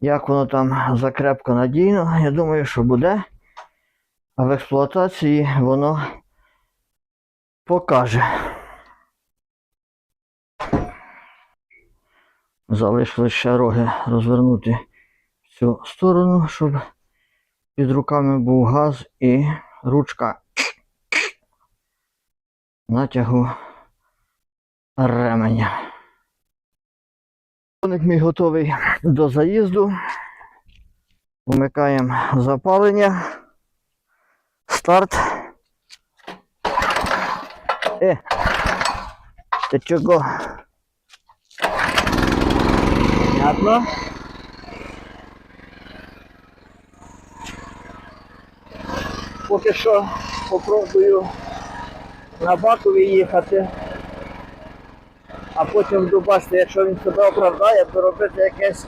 Як воно там закрепко надійно, я думаю, що буде. А в експлуатації воно покаже. Залишилось ще роги розвернути в цю сторону, щоб під руками був газ і ручка натягу ременя. Коник мій готовий до заїзду. Вмикаємо запалення. Старт. Е, ти чого? Понятно? Поки що попробую на Бакові їхати, а потім буду якщо він себе оправдає, то робити якесь